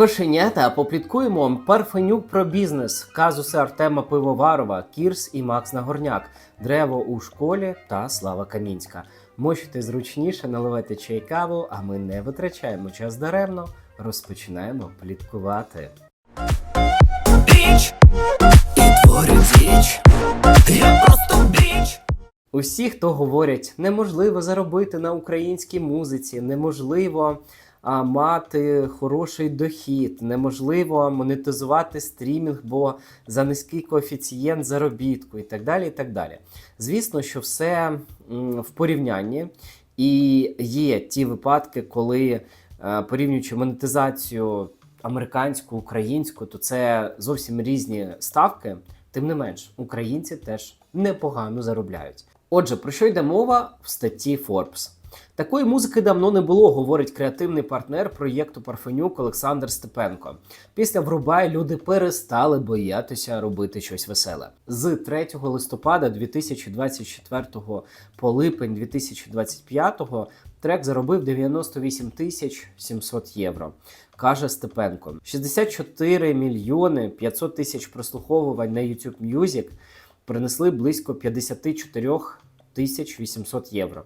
Кошенята попліткуємо Парфенюк про бізнес, казуси Артема Пивоварова, Кірс і Макс Нагорняк, Древо у школі та Слава Камінська. Мочите зручніше, наливайте чай каву, а ми не витрачаємо час даремно. Розпочинаємо пліткувати. Біч діч. Я просто біч. Усі, хто говорять, неможливо заробити на українській музиці, неможливо а, мати хороший дохід, неможливо монетизувати стрімінг, бо за низький коефіцієнт заробітку і так далі. і так далі. Звісно, що все в порівнянні, і є ті випадки, коли е, порівнюючи монетизацію американську, українську, то це зовсім різні ставки. Тим не менш, українці теж непогано заробляють. Отже, про що йде мова в статті Forbes? Такої музики давно не було, говорить креативний партнер проєкту Парфенюк Олександр Степенко. Після врубай люди перестали боятися робити щось веселе. З 3 листопада 2024 по липень 2025 трек заробив 98 тисяч 700 євро. Каже Степенко, 64 мільйони 500 тисяч прослуховувань на YouTube Music принесли близько 54 тисяч 800 євро.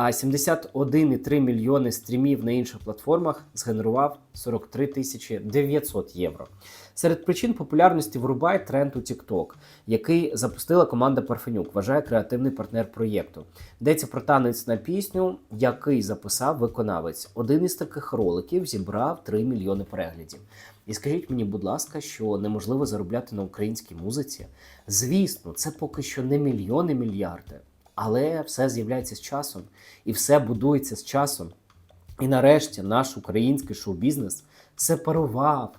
А 71,3 мільйони стрімів на інших платформах згенерував 43 тисячі 900 євро. Серед причин популярності врубай тренд у TikTok, який запустила команда Парфенюк, вважає креативний партнер проєкту. Йдеться про танець на пісню, який записав виконавець. Один із таких роликів зібрав 3 мільйони переглядів. І скажіть мені, будь ласка, що неможливо заробляти на українській музиці? Звісно, це поки що не мільйони мільярди, але все з'являється з часом і все будується з часом. І нарешті наш український шоу-бізнес сепарував,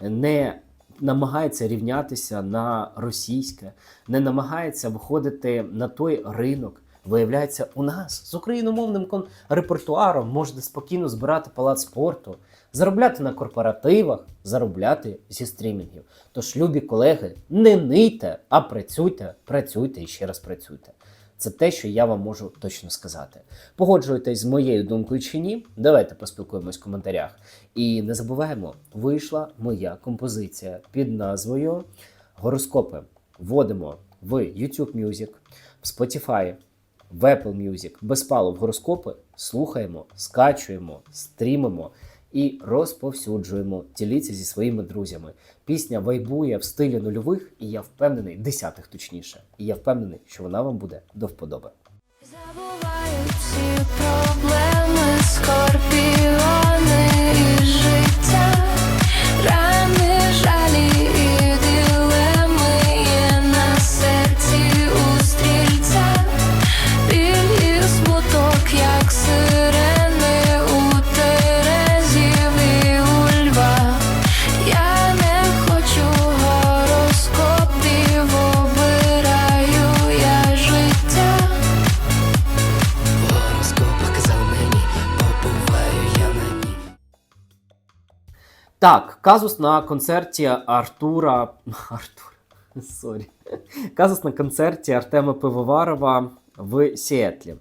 не намагається рівнятися на російське, не намагається виходити на той ринок. Виявляється, у нас з україномовним репертуаром можна спокійно збирати палац спорту, заробляти на корпоративах, заробляти зі стрімінгів. Тож, любі колеги, не нийте, а працюйте, працюйте і ще раз працюйте. Це те, що я вам можу точно сказати. Погоджуєтесь з моєю думкою чи ні? Давайте поспілкуємось в коментарях. І не забуваємо, вийшла моя композиція під назвою Гороскопи. Вводимо в YouTube Music, в Spotify, в Apple Music, безпало в гороскопи, слухаємо, скачуємо, стрімимо і розповсюджуємо. Діліться зі своїми друзями. Пісня вайбує в стилі нульових, і я впевнений, десятих точніше. І я впевнений, що вона вам буде до вподоби. Забуваю всі проблеми, Так, казус на концерті Артура. Артур. Сорі. Казус на концерті Артема Пивоварова в Сіетлі.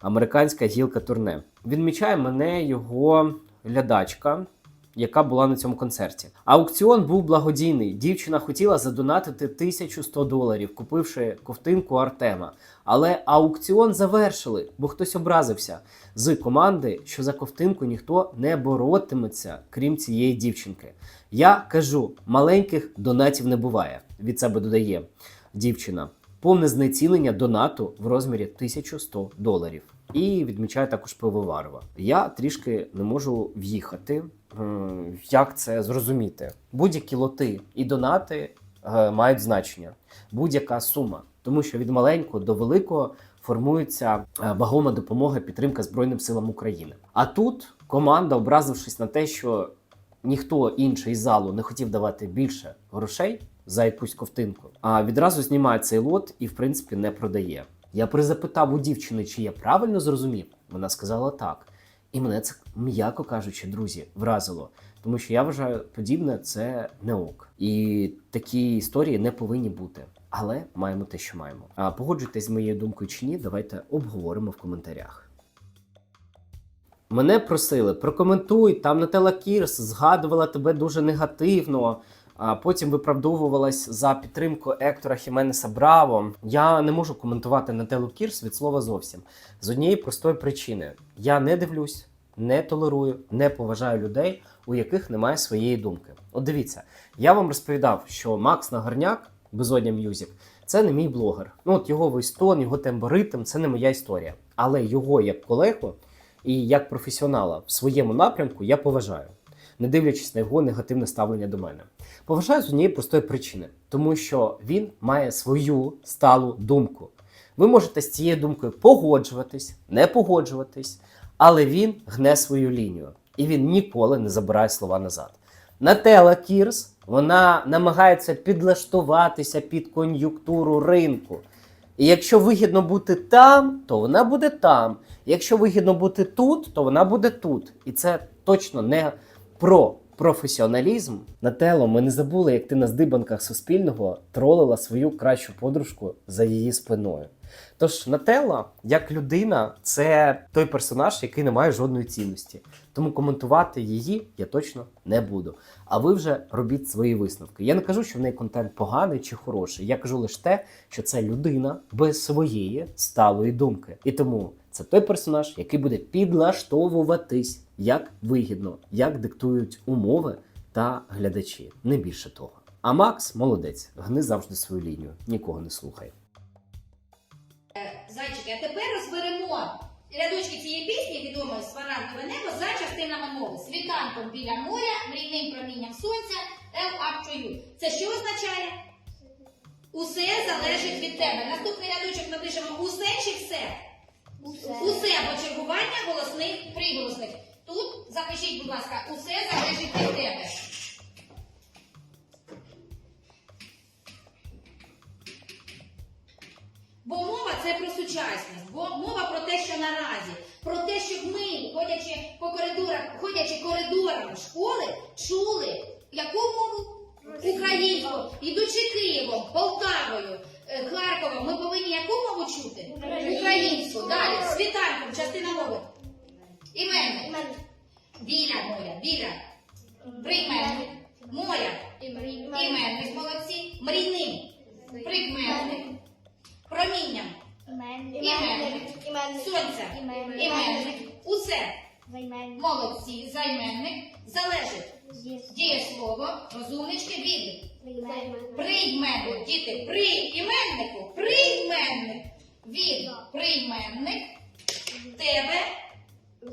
Американська гілка турне. Відмічає мене його глядачка, яка була на цьому концерті. Аукціон був благодійний. Дівчина хотіла задонатити 1100 доларів, купивши ковтинку Артема. Але аукціон завершили, бо хтось образився з команди, що за ковтинку ніхто не боротиметься, крім цієї дівчинки. Я кажу, маленьких донатів не буває. Від себе додає дівчина. Повне знецінення донату в розмірі 1100 доларів. І відмічає також Пивоварова. Я трішки не можу в'їхати. М, Як це зрозуміти? Будь-які лоти і донати е, мають значення, будь-яка сума, тому що від маленького до великого формується е, вагома допомога підтримка Збройним силам України. А тут команда, образившись на те, що ніхто інший із залу не хотів давати більше грошей за якусь ковтинку, а відразу знімає цей лот і, в принципі, не продає. Я призапитав у дівчини, чи я правильно зрозумів. Вона сказала так. І мене це, м'яко кажучи, друзі, вразило. Тому що я вважаю, подібне це не ок. І такі історії не повинні бути. Але маємо те, що маємо. А погоджуйтесь з моєю думкою чи ні, давайте обговоримо в коментарях. Мене просили, прокоментуй, там Нателла Кірс згадувала тебе дуже негативно, а потім виправдовувалась за підтримку Ектора Хіменеса Браво. Я не можу коментувати Нателлу Кірс від слова зовсім. З однієї простої причини: я не дивлюсь, не толерую, не поважаю людей, у яких немає своєї думки. От дивіться, я вам розповідав, що Макс Нагорняк, Безодня Мюзик, це не мій блогер. Ну от його вейстон, його темборитм це не моя історія. Але його як колегу і як професіонала в своєму напрямку я поважаю, не дивлячись на його негативне ставлення до мене. Поважаю з однієї простої причини, тому що він має свою сталу думку. Ви можете з цією думкою погоджуватись, не погоджуватись, але він гне свою лінію і він ніколи не забирає слова назад. Нателла Кірс вона намагається підлаштуватися під кон'юнктуру ринку. І якщо вигідно бути там, то вона буде там. Якщо вигідно бути тут, то вона буде тут. І це точно не про професіоналізм. Нателло, ми не забули, як ти на здибанках Суспільного тролила свою кращу подружку за її спиною. Тож Нателла, як людина, це той персонаж, який не має жодної цінності. Тому коментувати її я точно не буду. А ви вже робіть свої висновки. Я не кажу, що в неї контент поганий чи хороший. Я кажу лише те, що це людина без своєї сталої думки. І тому це той персонаж, який буде підлаштовуватись як вигідно, як диктують умови та глядачі. Не більше того. А Макс молодець, гни завжди свою лінію, нікого не слухай. Зайчики, а тепер розберемо рядочки цієї пісні, відомої «Смарагдове небо, за частинами мови. Світанком біля моря, мрійним промінням сонця, ел up. Це що означає? Усе залежить від тебе. Наступний рядочок напишемо усе чи все? Усе або чергування голосних приголосних. Тут запишіть, будь ласка, усе залежить від тебе. Бо мова це про сучасність, бо мова про те, що наразі, про те, щоб ми, ходячи по коридорах, ходячи коридорами школи, чули яку мову? Українську, ідучи Києвом, Полтавою, е, Харковом, ми повинні яку мову чути? Українську. Далі, світанком, частина мови. Іменник. Біля моря, біля. Прийменник. Моря. Іменник, молодці. Мрійним. Прикметник. Промінням. Сонця. Іменник. Усе. Молодці. Займенник. Залежить. Дієслово. Розумнички від. Прийменник. Діти. При іменнику. Прийменник. Від. Прийменник. Тебе.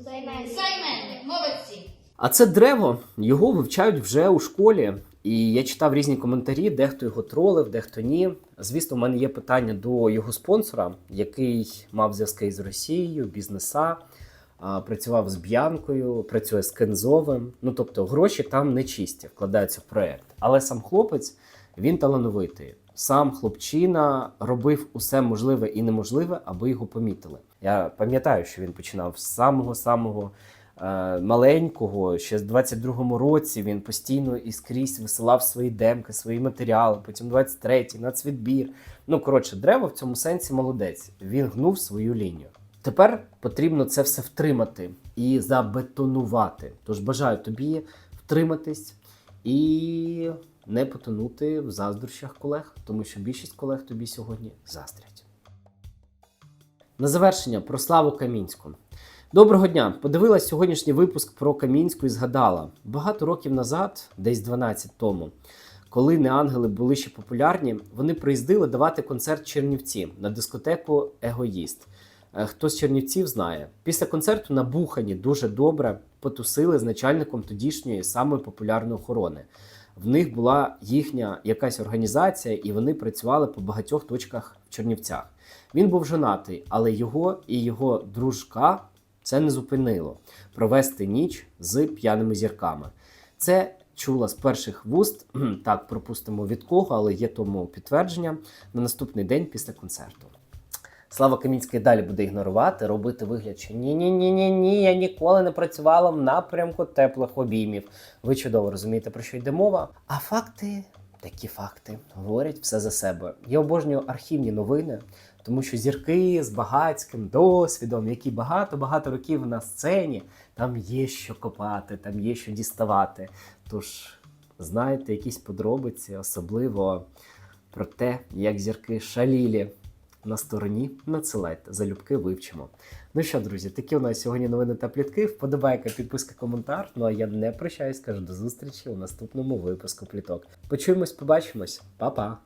Займенник. Молодці. А це древо його вивчають вже у школі. І я читав різні коментарі, дехто його тролив, дехто ні. Звісно, в мене є питання до його спонсора, який мав зв'язки з Росією, бізнеса, працював з Б'янкою, працює з Кензовим. Ну тобто гроші там не чисті, вкладаються в проект. Але сам хлопець він талановитий. Сам хлопчина робив усе можливе і неможливе, аби його помітили. Я пам'ятаю, що він починав з самого самого е, маленького, ще з 22-му році він постійно і скрізь висилав свої демки, свої матеріали. Потім 23-й, нацвідбір. Ну коротше, древо в цьому сенсі молодець. Він гнув свою лінію. Тепер потрібно це все втримати і забетонувати. Тож бажаю тобі втриматись і не потонути в заздрощах колег, тому що більшість колег тобі сьогодні заздрять. На завершення про славу Камінську. Доброго дня! Подивилась сьогоднішній випуск про Камінську і згадала багато років назад, десь 12 тому, коли неангели були ще популярні, вони приїздили давати концерт Чернівці на дискотеку Егоїст. Е, Хто з Чернівців знає, після концерту на Бухані дуже добре потусили з начальником тодішньої самої популярної охорони. В них була їхня якась організація, і вони працювали по багатьох точках в Чернівцях. Він був женатий, але його і його дружка це не зупинило провести ніч з п'яними зірками. Це чула з перших вуст, так пропустимо від кого, але є тому підтвердження на наступний день після концерту. Слава Камінський далі буде ігнорувати, робити вигляд, що ні, ні, ні, ні, ні, я ніколи не працювала в напрямку теплих обіймів. Ви чудово розумієте, про що йде мова. А факти такі факти говорять все за себе. Я обожнюю архівні новини, тому що зірки з багатським досвідом, які багато-багато років на сцені, там є що копати, там є що діставати. Тож знаєте якісь подробиці, особливо про те, як зірки шалілі на стороні, надсилайте, залюбки вивчимо. Ну що, друзі, такі у нас сьогодні новини та плітки. Вподобайка, підписка, коментар. Ну а я не прощаюсь, кажу до зустрічі у наступному випуску пліток. Почуємось, побачимось, Па-па!